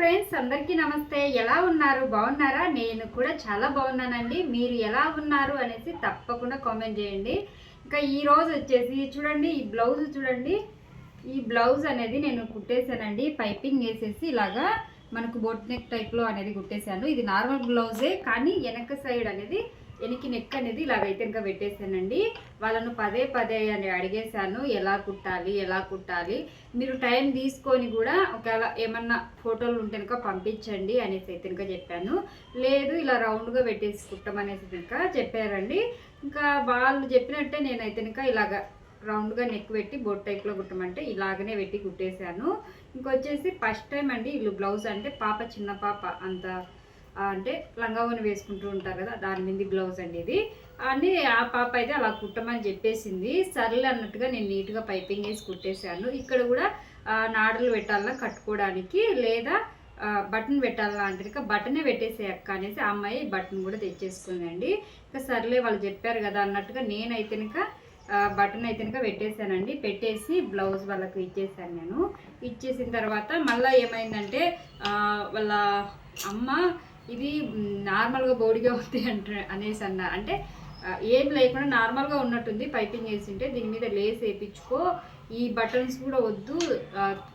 Friends అందరికీ నమస్తే. ఎలా ఉన్నారు? బాగున్నారా? నేను కూడా చాలా బాగున్నానండి. మీరు ఎలా ఉన్నారు అనేసి తప్పకుండా కామెంట్ చేయండి. ఇంకా ఈ రోజు వచ్చేసి చూడండి ఈ బ్లౌజ్ చూడండి. ఈ బ్లౌజ్ అనేది నేను కుట్టేశానండి. పైపింగ్ వేసేసి ఇలాగా మనకు బొట్ నెక్ టైప్లో అనేది కుట్టేశాను. ఇది నార్మల్ బ్లౌజే కానీ వెనక సైడ్ అనేది వెనక్కి నెక్ అనేది ఇలా ఇంకా పెట్టేశానండి. వాళ్ళను పదే పదే అని అడిగేశాను ఎలా కుట్టాలి ఎలా కుట్టాలి. మీరు టైం తీసుకొని కూడా ఒకవేళ ఏమన్నా ఫోటోలు ఉంటే కనుక పంపించండి అనేసి అయితే ఇంకా చెప్పాను. లేదు ఇలా రౌండ్గా పెట్టేసి కుట్టమనేసి కనుక చెప్పారండి. ఇంకా వాళ్ళు చెప్పినట్టే నేనైతే ఇంకా ఇలాగ రౌండ్గా నెక్ పెట్టి బొట్ టైప్లో కుట్టమంటే ఇలాగనే పెట్టి కుట్టేశాను. ఇంకొచ్చేసి ఫస్ట్ టైం అండి ఇల్లు బ్లౌజ్ అంటే పాప చిన్న పాప అంత అంటే లంగావని వేసుకుంటూ ఉంటారు కదా దాని మీద బ్లౌజ్ అండి ఇది అని ఆ పాప అయితే అలా కుట్టమని చెప్పేసింది. సర్లే అన్నట్టుగా నేను నీట్గా పైపింగ్ వేసి కుట్టేశాను. ఇక్కడ కూడా నాడులు పెట్టాలన్నా కట్టుకోవడానికి లేదా బటన్ పెట్టాలా అంటే బటనే పెట్టేసే అక్క అనేసి ఆ అమ్మాయి బటన్ కూడా తెచ్చేసుకుందండి. ఇంకా సర్లే వాళ్ళు చెప్పారు కదా అన్నట్టుగా నేనైతే ఇంకా బటన్ అయితే కనుక పెట్టేశానండి. పెట్టేసి బ్లౌజ్ వాళ్ళకి ఇచ్చేసాను నేను. ఇచ్చేసిన తర్వాత మళ్ళీ ఏమైందంటే వాళ్ళ అమ్మ ఇది నార్మల్గా బోడిగా ఉంది అంటే అనేసి అన్నారు. అంటే ఏం లేకుండా నార్మల్గా ఉన్నట్టుంది. పైపింగ్ వేసింటే దీని మీద లేస్ వేయించుకో. ఈ బటన్స్ కూడా వద్దు.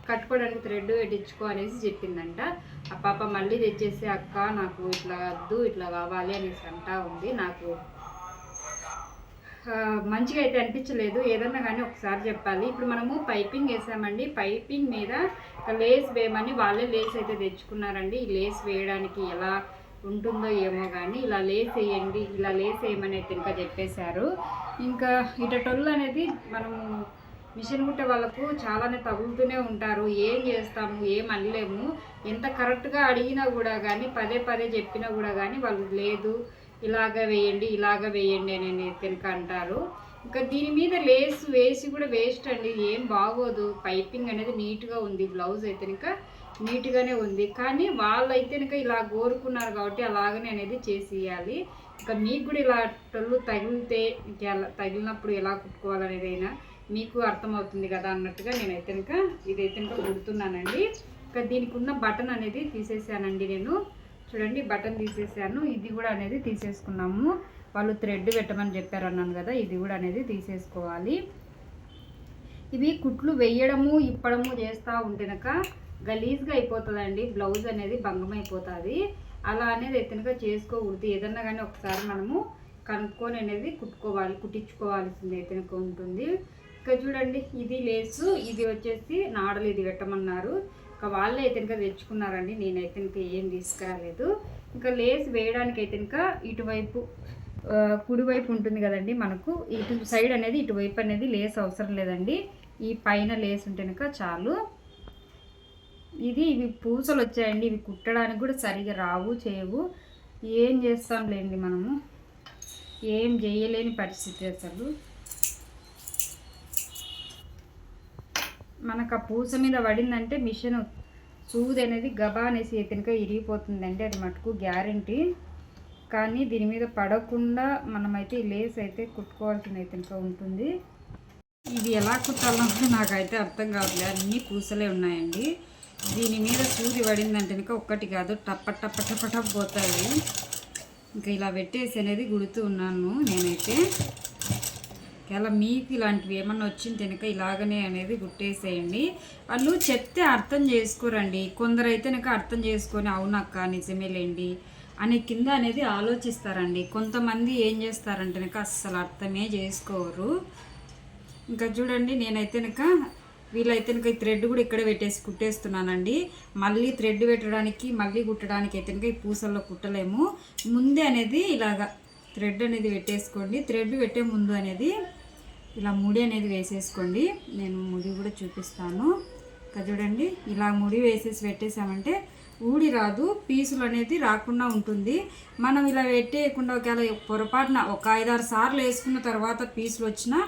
కట్టుకోవడానికి థ్రెడ్ పెట్టించుకో అనేసి చెప్పిందంట. ఆ పాప మళ్ళీ తెచ్చేసి అక్క నాకు ఇట్లా వద్దు ఇట్లా కావాలి అనేసి అంటా ఉంది. నాకు మంచిగా అయితే అనిపించలేదు. ఏదన్నా కానీ ఒకసారి చెప్పాలి. ఇప్పుడు మనము పైపింగ్ వేసామండి. పైపింగ్ మీద లేస్ వేయమని వాళ్ళే లేస్ అయితే తెచ్చుకున్నారండి. ఈ లేస్ వేయడానికి ఎలా ఉంటుందో ఏమో కానీ ఇలా లేస్ వేయండి ఇలా లేస్ వేయమని అయితే ఇంకా చెప్పేశారు. ఇంకా ఇటటొల్లు అనేది మనము మిషన్ కుట్టే వాళ్ళకు చాలానే తగులుతూనే ఉంటారు. ఏం చేస్తాము ఏం అనలేము. ఎంత కరెక్ట్గా అడిగినా కూడా కానీ పదే పదే చెప్పినా కూడా కానీ వాళ్ళు లేదు. ఇలాగ వేయండి ఇలాగ వేయండి అని కనుక అంటారు. ఇంకా దీని మీద లేస్ వేసి కూడా వేస్ట్ అండి. ఏం బాగోదు. పైపింగ్ అనేది నీట్గా ఉంది. బ్లౌజ్ అయితే ఇంకా నీట్గానే ఉంది. కానీ వాళ్ళైతే ఇంకా ఇలా కోరుకున్నారు కాబట్టి అలాగనే అనేది చేసి ఇంకా మీకు కూడా ఇలా టొల్లు తగిలితే ఎలా తగిలినప్పుడు ఎలా కుట్టుకోవాలనేది అయినా మీకు అర్థమవుతుంది కదా అన్నట్టుగా నేనైతే ఇంకా ఇదైతే ఇంకా కుడుతున్నానండి. ఇంకా దీనికి ఉన్న బటన్ అనేది తీసేసానండి నేను. చూడండి బటన్ తీసేసాను. ఇది కూడా అనేది తీసేసుకున్నాము. వాళ్ళు థ్రెడ్ పెట్టమని చెప్పారు అన్నాను కదా ఇది కూడా అనేది తీసేసుకోవాలి. ఇవి కుట్లు వేయడము ఇప్పడము చేస్తూ ఉంటేనక గలీజ్గా అయిపోతుందండి. బ్లౌజ్ అనేది భంగం అయిపోతుంది అలా అనేది ఎత్తనక చేసుకోకూడదు. ఏదన్నా కానీ ఒకసారి మనము కనుక్కొని అనేది కుట్టుకోవాలి కుట్టించుకోవాల్సింది ఎత్తనక ఉంటుంది. ఇంకా చూడండి ఇది లేసు. ఇది వచ్చేసి నాడలు ఇది పెట్టమన్నారు. ఇంకా వాళ్ళే అయితే ఇంకా తెచ్చుకున్నారండి. నేనైతే ఇంకా ఏం తీసుకురాలేదు. ఇంకా లేస్ వేయడానికి అయితే ఇంకా ఇటువైపు కుడివైపు ఉంటుంది కదండి మనకు. ఇటు సైడ్ అనేది ఇటువైపు అనేది లేస్ అవసరం లేదండి. ఈ పైన లేస్ ఉంటే కనుక చాలు. ఇది ఇవి పూసలు వచ్చాయండి. ఇవి కుట్టడానికి కూడా సరిగా రావు చేయవు ఏం చేస్తాంలేండి మనము. ఏం చేయలేని పరిస్థితి అసలు. మనకు ఆ పూస మీద పడిందంటే మిషన్. సూది అనేది గబా అనేసి ఎత్తునక ఇరిగిపోతుందండి అది మటుకు గ్యారంటీ. కానీ దీని మీద పడకుండా మనమైతే లేస్ అయితే కుట్టుకోవాల్సిన అయితే ఉంటుంది. ఇది ఎలా కుట్టాలో నాకైతే అర్థం కావట్లేదు. అన్నీ పూసలే ఉన్నాయండి. దీని మీద సూది పడిందంటే ఒక్కటి కాదు టప్ప టప్ప టప్ప టప్ పోతాయి. ఇంకా ఇలా పెట్టేసి అనేది గుడుతూ ఉన్నాను నేనైతే. ఒకవేళ మీకు ఇలాంటివి ఏమన్నా వచ్చింది కనుక ఇలాగనే అనేది గుట్టేసేయండి. వాళ్ళు చెప్తే అర్థం చేసుకోరండి. కొందరు అయితే కనుక అర్థం చేసుకొని అవునక్క నిజమేలేండి అనే కింద అనేది ఆలోచిస్తారండి. కొంతమంది ఏం చేస్తారంటే కనుక అస్సలు అర్థమే చేసుకోరు. ఇంకా చూడండి నేనైతే కనుక వీళ్ళైతే కనుక ఈ థ్రెడ్ కూడా ఇక్కడే పెట్టేసి కుట్టేస్తున్నానండి. మళ్ళీ థ్రెడ్ పెట్టడానికి మళ్ళీ కుట్టడానికి అయితే కనుక ఈ పూసల్లో కుట్టలేము. ముందే అనేది ఇలాగా థ్రెడ్ అనేది పెట్టేసుకోండి. థ్రెడ్ పెట్టే ముందు అనేది ఇలా ముడి అనేది వేసేసుకోండి. నేను ముడి కూడా చూపిస్తాను. ఇంకా చూడండి ఇలా ముడి వేసేసి పెట్టేసామంటే ఊడి రాదు పీసులు అనేది రాకుండా ఉంటుంది. మనం ఇలా పెట్టేయకుండా ఒకవేళ పొరపాటున ఒక ఐదారు సార్లు వేసుకున్న తర్వాత పీసులు వచ్చినా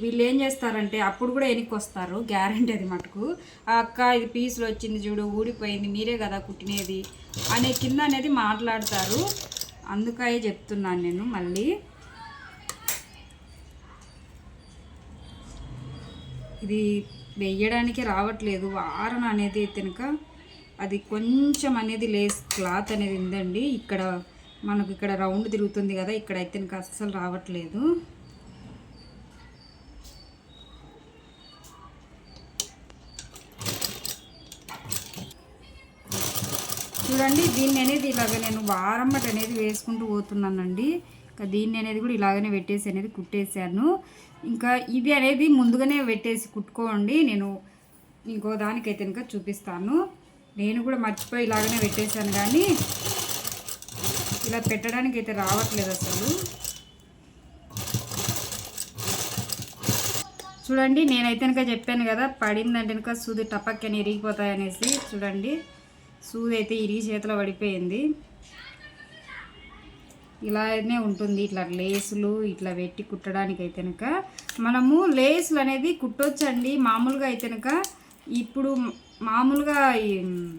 వీళ్ళు ఏం చేస్తారంటే అప్పుడు కూడా వెనక్కి వస్తారు గ్యారంటీ అది మటుకు. "ఆ అక్క ఇది పీసులు వచ్చింది చూడు ఊడిపోయింది మీరే కదా కుట్టినేది అనే కింద అనేది మాట్లాడతారు. అందుకనే చెప్తున్నాను నేను మళ్ళీ. ఇది వెయ్యడానికి రావట్లేదు. వారణ అనేది తినక అది కొంచెం అనేది లేస్ క్లాత్ అనేది ఉందండి. ఇక్కడ మనకు ఇక్కడ రౌండ్ తిరుగుతుంది కదా ఇక్కడ అయితే ఇంకా అస్సలు రావట్లేదు. చూడండి దీన్ని అనేది ఇలాగ నేను వారమ్మట అనేది వేసుకుంటూ పోతున్నానండి. ఇంకా దీన్ని అనేది కూడా ఇలాగనే పెట్టేసి అనేది కుట్టేశాను. ఇంకా ఇది అనేది ముందుగానే పెట్టేసి కుట్టుకోండి. నేను ఇంకో దానికైతే ఇంకా చూపిస్తాను. నేను కూడా మర్చిపోయి ఇలాగనే పెట్టేశాను కానీ ఇలా పెట్టడానికి అయితే రావట్లేదు అసలు. చూడండి నేనైతే కనుక చెప్పాను కదా పడిందంటే కనుక సూది టపక్కని ఇరిగిపోతాయనేసి చూడండి సూది అయితే ఇరిగి చేతిలో పడిపోయింది. ఇలానే ఉంటుంది. ఇట్లా లేసులు ఇట్లా పెట్టి కుట్టడానికి అయితే కనుక మనము లేసులు అనేది కుట్టొచ్చండి. మామూలుగా అయితే కనుక ఇప్పుడు మామూలుగా ఈ-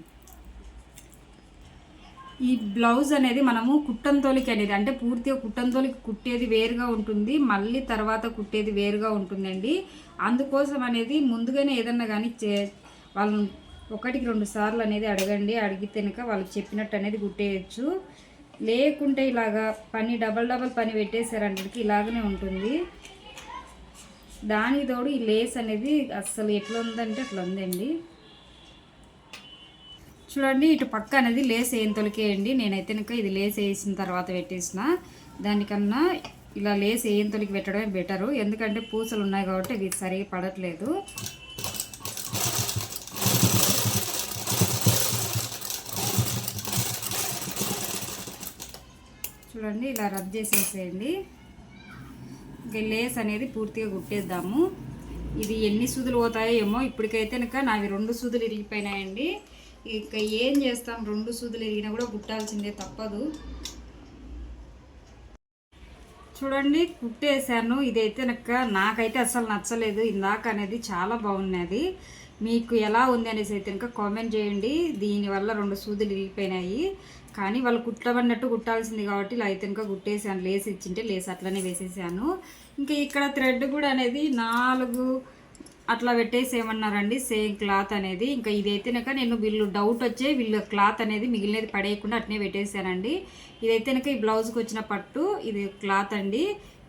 ఈ బ్లౌజ్ అనేది మనము కుట్టంతోలికి అనేది అంటే పూర్తిగా కుట్టంతోలికి కుట్టేది వేరుగా ఉంటుంది. మళ్ళీ తర్వాత కుట్టేది వేరుగా ఉంటుందండి. అందుకోసం అనేది ముందుగానే ఏదన్నా కానీ చే వాళ్ళని ఒకటికి రెండు సార్లు అనేది అడగండి. అడిగితే కనుక వాళ్ళకి చెప్పినట్టు అనేది కుట్టేయచ్చు. లేకుంటే ఇలాగా పని డబల్ డబల్ పని పెట్టేశారంటే ఇలాగనే ఉంటుంది. దానికి తోడు ఈ లేస్ అనేది అస్సలు ఎట్లా ఉందంటే అట్లా ఉందండి. చూడండి ఇటు పక్క అనేది లేస్ ఏం తొలికేయండి. నేనైతే కనుక ఇది లేస్ వేసిన తర్వాత పెట్టేసిన. దానికన్నా ఇలా లేస్ ఏం తొలికి పెట్టడమే బెటరు. ఎందుకంటే పూసలు ఉన్నాయి కాబట్టి ఇది సరిగా పడట్లేదు. చూడండి ఇలా రబ్ చేసేసేయండి. ఇంకా లేస్ అనేది పూర్తిగా కుట్టేద్దాము ఇది ఎన్ని సూదులు పోతాయో ఏమో ఇప్పటికైతే కనుక నావి రెండు సూదులు ఇరిగిపోయినాయండి. ఇక ఏం చేస్తాం? రెండు సూదులు ఇరిగినా కూడా కుట్టాల్సిందే తప్పదు. చూడండి కుట్టేశాను. ఇదైతే నాకు నాకైతే అసలు నచ్చలేదు. ఇందాక అనేది చాలా బాగున్నది మీకు ఎలా ఉంది అనేసి అయితే కనుక కామెంట్ చేయండి. దీనివల్ల రెండు సూదులు ఇరిగిపోయినాయి. కానీ వాళ్ళు కుట్టబడినట్టు కుట్టాల్సింది కాబట్టి ఇలా అయితే ఇంకా కుట్టేసాను లేస్ ఇచ్చింటే లేస్ అట్లనే వేసేసాను. ఇంకా ఇక్కడ థ్రెడ్ కూడా అనేది నాలుగు అట్లా పెట్టేసి ఏమన్నారండి? సేమ్ క్లాత్ అనేది. ఇంకా ఇదైతేనక నేను వీళ్ళు డౌట్ వచ్చే వీళ్ళు క్లాత్ అనేది మిగిలినది పడేయకుండా అట్నే పెట్టేశానండి. ఇదైతే ఈ బ్లౌజ్కి వచ్చిన పట్టు ఇది క్లాత్ అండి.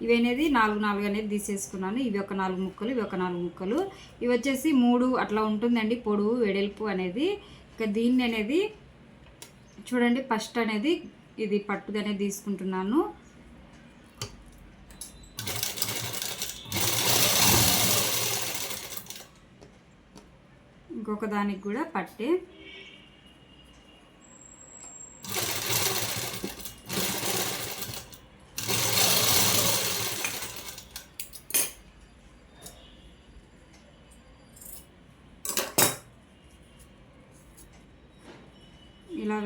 ఇవి అనేది నాలుగు నాలుగు అనేది తీసేసుకున్నాను. ఇవి ఒక నాలుగు ముక్కలు ఇవి ఒక నాలుగు ముక్కలు. ఇవి వచ్చేసి మూడు అట్లా ఉంటుందండి. పొడవు వెడల్పు అనేది. ఇంకా దీన్ని అనేది చూడండి ఫస్ట్ అనేది ఇది పట్టుదనే తీసుకుంటున్నాను. ఇంకొక దానికి కూడా పట్టే.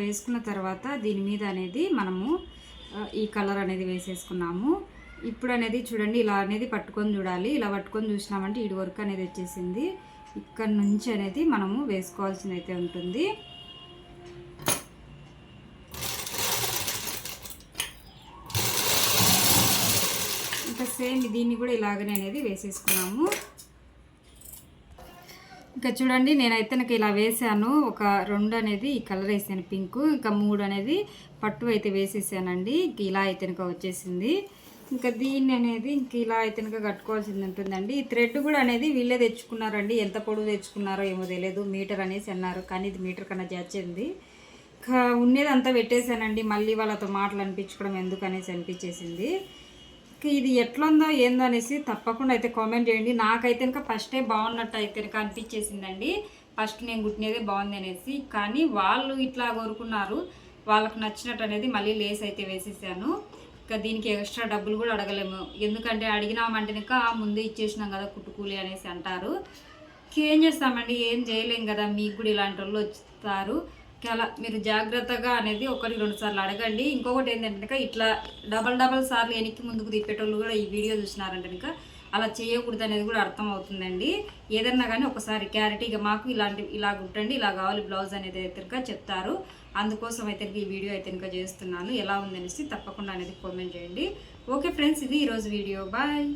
వేసుకున్న తర్వాత దీని మీద అనేది మనము ఈ కలర్ అనేది వేసేసుకున్నాము. ఇప్పుడు అనేది చూడండి ఇలా అనేది పట్టుకొని చూడాలి. ఇలా పట్టుకొని చూసినామంటే ఇటు వరకు అనేది వచ్చేసింది. ఇక్కడ నుంచి అనేది మనము వేసుకోవాల్సింది అయితే ఉంటుంది. ఇంకా సేమ్ దీన్ని కూడా ఇలాగనే అనేది వేసేసుకున్నాము. ఇంకా చూడండి నేనైతే నాకు ఇలా వేసాను. ఒక రెండు అనేది ఈ కలర్ వేసాను పింక్. ఇంకా మూడు అనేది పట్టు అయితే వేసేసానండి. ఇంక ఇలా అయితే వచ్చేసింది. ఇంకా దీన్ని అనేది ఇంక ఇలా అయితే కట్టుకోవాల్సింది ఉంటుందండి. ఈ థ్రెడ్ కూడా అనేది వీళ్ళే తెచ్చుకున్నారండి. ఎంత పొడవు తెచ్చుకున్నారో ఏమో తెలియదు మీటర్ అనేసి అన్నారు కానీ ఇది మీటర్ కన్నా జాచింది. ఇంకా ఉండేది అంతా పెట్టేశానండి. మళ్ళీ వాళ్ళతో మాటలు అనిపించుకోవడం ఎందుకు అనేసి అనిపించేసింది. ఇది ఎట్లుందో ఏందో అనేసి తప్పకుండా అయితే కామెంట్ చేయండి. నాకైతే ఇంకా ఫస్టే బాగున్నట్టు అయితే కనుక అనిపించేసిందండి. ఫస్ట్ నేను కుట్టినదే బాగుంది అనేసి. కానీ వాళ్ళు ఇట్లా కోరుకున్నారు. వాళ్ళకు నచ్చినట్టు అనేది మళ్ళీ లేస్ అయితే వేసేసాను. ఇంకా దీనికి ఎక్స్ట్రా డబ్బులు కూడా అడగలేము. ఎందుకంటే అడిగినామంటే ఇంకా ముందే ఇచ్చేసినాం కదా కుట్టుకూలి అనేసి అంటారు. ఏం చేస్తామండి? ఏం చేయలేం కదా. మీకు కూడా ఇలాంటి వాళ్ళు వస్తారు. అలా మీరు జాగ్రత్తగా అనేది ఒకటి రెండు సార్లు అడగండి. ఇంకొకటి ఏంటంటే ఇట్లా డబల్ డబల్ సార్లు వెనక్కి ముందుకు తిప్పేటోళ్ళు కూడా ఈ వీడియో చూసినారంటే కనుక అలా చేయకూడదు అనేది కూడా అర్థమవుతుందండి ఏదన్నా కానీ ఒకసారి క్లారిటీగా మాకు ఇలాంటి ఇలా కుట్టండి ఇలా కావాలి బ్లౌజ్ అనేది అయితే కనుక చెప్తారు. అందుకోసం అయితే ఈ వీడియో అయితే కనుక చేస్తున్నాను. ఎలా ఉందనేసి తప్పకుండా అనేది కామెంట్ చేయండి. ఓకే ఫ్రెండ్స్ ఇది ఈరోజు వీడియో. బాయ్.